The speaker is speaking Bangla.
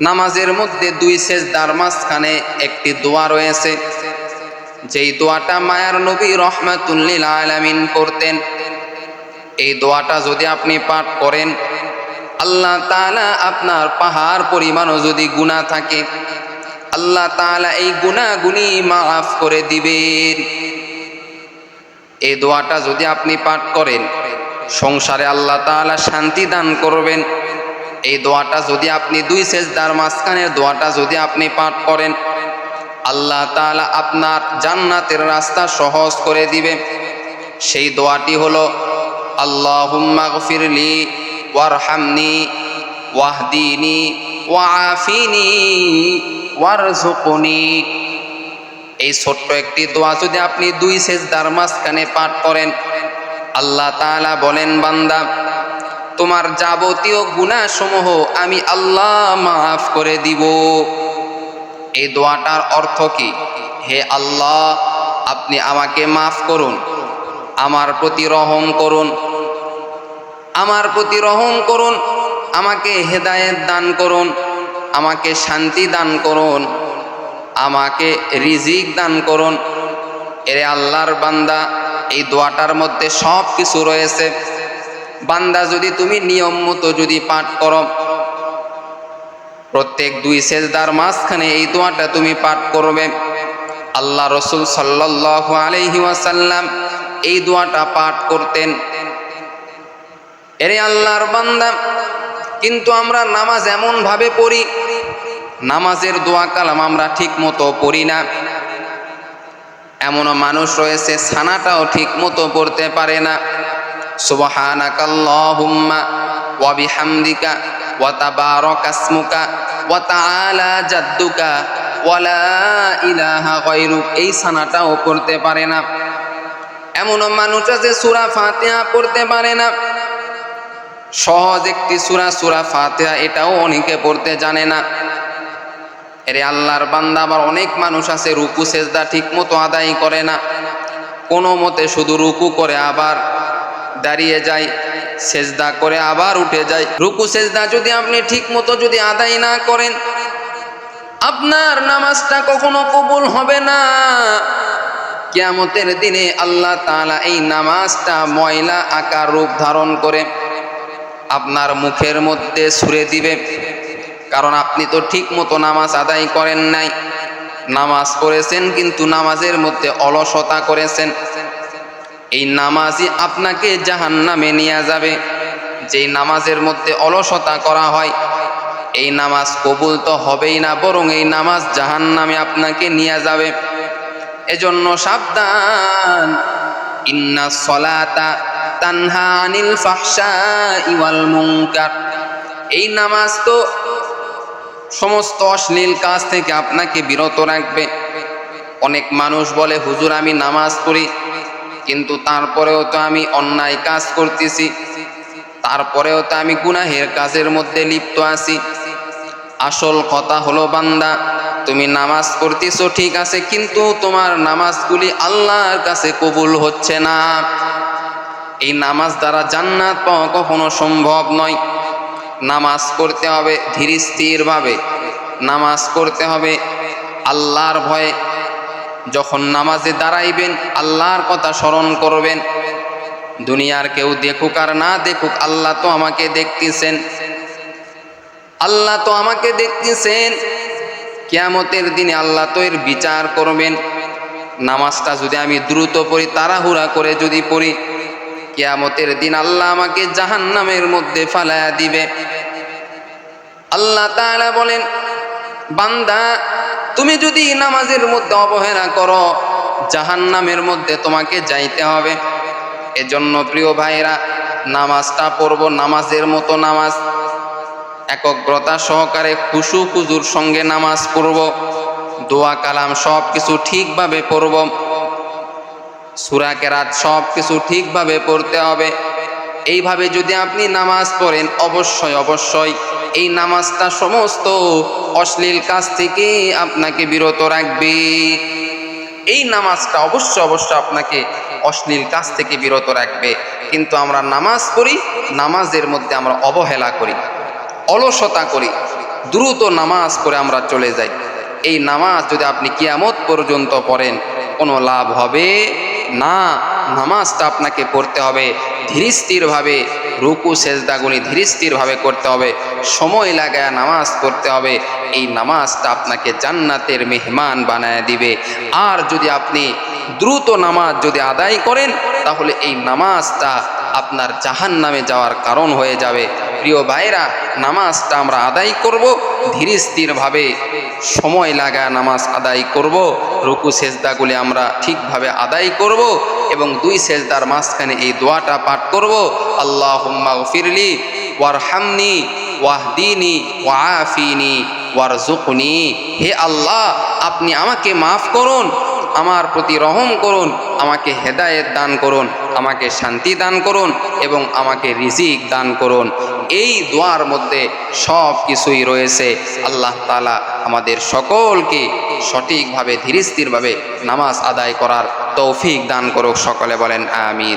নামাজের মধ্যে দুই শেষ সেজদার মাঝখানে একটি দোয়া রয়েছে। যেই দোয়াটা মায়ার নবী রহমাতুল্লিল আলামিন করতেন, এই দোয়াটা যদি আপনি পাঠ করেন, আল্লাহ তাআলা আপনার পাহাড় পরিমাণও যদি গুণা থাকে, আল্লাহ তাআলা এই গুণাগুনি মাফ করে দিবেন। এই দোয়াটা যদি আপনি পাঠ করেন, সংসারে আল্লাহ তাআলা শান্তি দান করবেন। এই দোয়াটা যদি আপনি দুই সেজদার মাঝখানের দোয়াটা যদি আপনি পাঠ করেন, আল্লাহ তাআলা আপনার জান্নাতের রাস্তা সহজ করে দিবে। সেই দোয়াটি হলো, আল্লাহুম্মা গফিরলি ওয়ারহামনি ওয়াহদিনি ওয়াআফিনি ওয়ারযুকনি। এই ছোট্ট একটি দোয়া যদি আপনি দুই সেজদার মাঝখানে পাঠ করেন, আল্লাহ তাআলা বলেন, বান্দা তোমার যাবতীয় গুণাসমূহ আমি আল্লাহ মাফ করে দিব। এই দোয়াটার অর্থ কি? হে আল্লাহ, আপনি আমাকে মাফ করুন, আমার প্রতি রহম করুন, আমার প্রতি রহম করুন, আমাকে হেদায়েত দান করুন, আমাকে শান্তি দান করুন, আমাকে রিজিক দান করুন। এরে আল্লাহর বান্দা, এই দোয়াটার মধ্যে সব কিছু রয়েছে। বান্দা যদি তুমি নিয়ম মতো যদি পাঠ করো, প্রত্যেক দুই সেজদার মাঝখানে এই দোয়াটা তুমি পাঠ করবে। আল্লাহ রসুল সাল্লাহ আলহি এই দোয়াটা পাঠ করতেন। এরে আল্লাহর বান্দা, কিন্তু আমরা নামাজ এমন ভাবে পড়ি, নামাজের দোয়া কালাম আমরা ঠিক মতো পড়ি না। এমনও মানুষ রয়েছে, ছানাটাও ঠিক মতো পড়তে পারে না। সুবহানাকাল্লাহুম্মা ওয়া বিহামদিকা ওয়া তাবারাকা ইসমুকা ওয়া তাআলা জাদ্দুকা ওয়া লা ইলাহা গায়রুক। এই ছানাটাও পড়তে পারে না। এমনও মানুষ আছে, সূরা ফাতিহা পড়তে পারে না। সহজ একটি সূরা সূরা ফাতিহা, এটাও অনেকে পড়তে জানে না। এরে আল্লাহর বান্দা আবার অনেক মানুষ আছে, রুকু, সেজদা ঠিক মতো আদায় করে না। কোনো মতে শুধু রুকু করে আবার দাঁড়িয়ে যায়, সেজদা করে আবার উঠে যায়। রুকু, সেজদা যদি আপনি ঠিক মতো যদি আদায় না করেন, আপনার নামাজটা কখনো কবুল হবে না। কিয়ামতের দিনে আল্লাহ তাআলা এই নামাজটা ময়লা আকার রূপ ধারণ করে আপনার মুখের মধ্যে ছুঁড়ে দিবে। কারণ আপনি তো ঠিক মতো নামাজ আদায় করেন নাই। নামাজ পড়েছেন, কিন্তু নামাজের মধ্যে অলসতা করেছেন। এই নামাজই আপনাকে জাহান নামে নিয়ে যাবে। যেই নামাজের মধ্যে অলসতা করা হয়, এই নামাজ কবুল তো হবেই না, বরং এই নামাজ জাহান নামে আপনাকে নিয়ে যাবে। এজন্য সাবধান। ইন্না সলাতা তানহা আনিল ফাহশা ইওয়াল মুনকার। এই নামাজ তো সমস্ত অশ্লীল কাজ থেকে আপনাকে বিরত রাখবে। অনেক মানুষ বলে, হুজুর, আমি নামাজ পড়ি। কিন্তু তারপরেও তো আমি অন্যায় কাজ করতেছি। তারপরেও তো আমি গুনাহের কাজের মধ্যে লিপ্ত আছি। আসল কথা হলো, বান্দা, তুমি নামাজ পড়তেছো, ঠিক আছে, কিন্তু তোমার নামাজগুলি আল্লাহর কাছে কবুল হচ্ছে না। এই নামাজ দ্বারা জান্নাত পাওয়া কখনো সম্ভব নয়। নামাজ পড়তে হবে ধীর স্থিরভাবে। নামাজ পড়তে হবে আল্লাহর ভয়ে। যখন নামাজে দাঁড়াইবেন, আল্লাহর কথা স্মরণ করবেন। দুনিয়ার কেউ দেখুক আর না দেখুক, আল্লাহ তো আমাকে দেখতেছেন। আল্লাহ তো আমাকে দেখতেছেন। কেয়ামতের দিনে আল্লাহ তো এর বিচার করবেন। নামাজটা যদি আমি দ্রুত পড়ি, তাড়াহুড়া করে যদি পড়ি, কেয়ামতের দিন আল্লাহ আমাকে জাহান্নামের মধ্যে ফালায়া দিবে। আল্লাহ তাআলা বলেন, বান্দা তুমি যদি নামাজের মধ্যে অবহেলা করো, জাহান্নামের মধ্যে তোমাকে যাইতে হবে। এজন্য প্রিয় ভাইরা নামাজটা পড়ব নামাজের মতো নামাজ। একগ্রতা সহকারে খুশু খুজুর সঙ্গে নামাজ পড়ব। দোয়া কালাম সব কিছু ঠিকভাবে পড়ব। সুরা কেরাত সব কিছু ঠিকভাবে পড়তে হবে। এইভাবে যদি আপনি নামাজ পড়েন, অবশ্যই অবশ্যই এই নামাজটা সমস্ত অশ্লীল কাজ থেকে আপনাকে বিরত রাখবে। এই নামাজটা অবশ্য অবশ্য আপনাকে অশ্লীল কাজ থেকে বিরত রাখবে। কিন্তু আমরা নামাজ পড়ি, নামাজের মধ্যে আমরা অবহেলা করি, অলসতা করি, দ্রুত নামাজ করে আমরা চলে যাই। এই নামাজ যদি আপনি কিয়ামত পর্যন্ত পড়েন, কোনো লাভ হবে না। নামাজটা আপনাকে পড়তে হবে ধীরস্থিরভাবে রুকু, সেজদাগুলি ধীরস্থিরভাবে করতে হবে। সময় লাগায় নামাজ পড়তে হবে। এই নামাজটা আপনাকে জান্নাতের মেহমান বানায় দিবে। আর যদি আপনি দ্রুত নামাজ যদি আদায় করেন, তাহলে এই নামাজটা আপনার জাহান নামে যাওয়ার কারণ হয়ে যাবে। প্রিয় ভাইরা নামাজটা আমরা আদায় করব, ধীর স্থিরভাবে সময় লাগায় নামাজ আদায় করব। রুকু, সেজদাগুলি আমরা ঠিকভাবে আদায় করব। এবং দুই সেজদার মাঝখানে এই দোয়াটা পাঠ করব। আল্লাহ ফিরলি ওয়ারহামনি, ওয়াহদিনি ওয়াফিনি ওয়ারজুকনি হে আল্লাহ, আপনি আমাকে মাফ করুন, আমার প্রতি রহম করুন, আমাকে হেদায়েত দান করুন। আমাকে শান্তি দান করুন এবং আমাকে রিজিক দান করুন। এই দোয়ার মধ্যে সব কিছুই রয়েছে। আল্লাহ তালা আমাদের সকলকে সঠিকভাবে, ধীরস্থিরভাবে নামাজ আদায় করার তৌফিক দান করুক। সকলে বলেন, আমিন।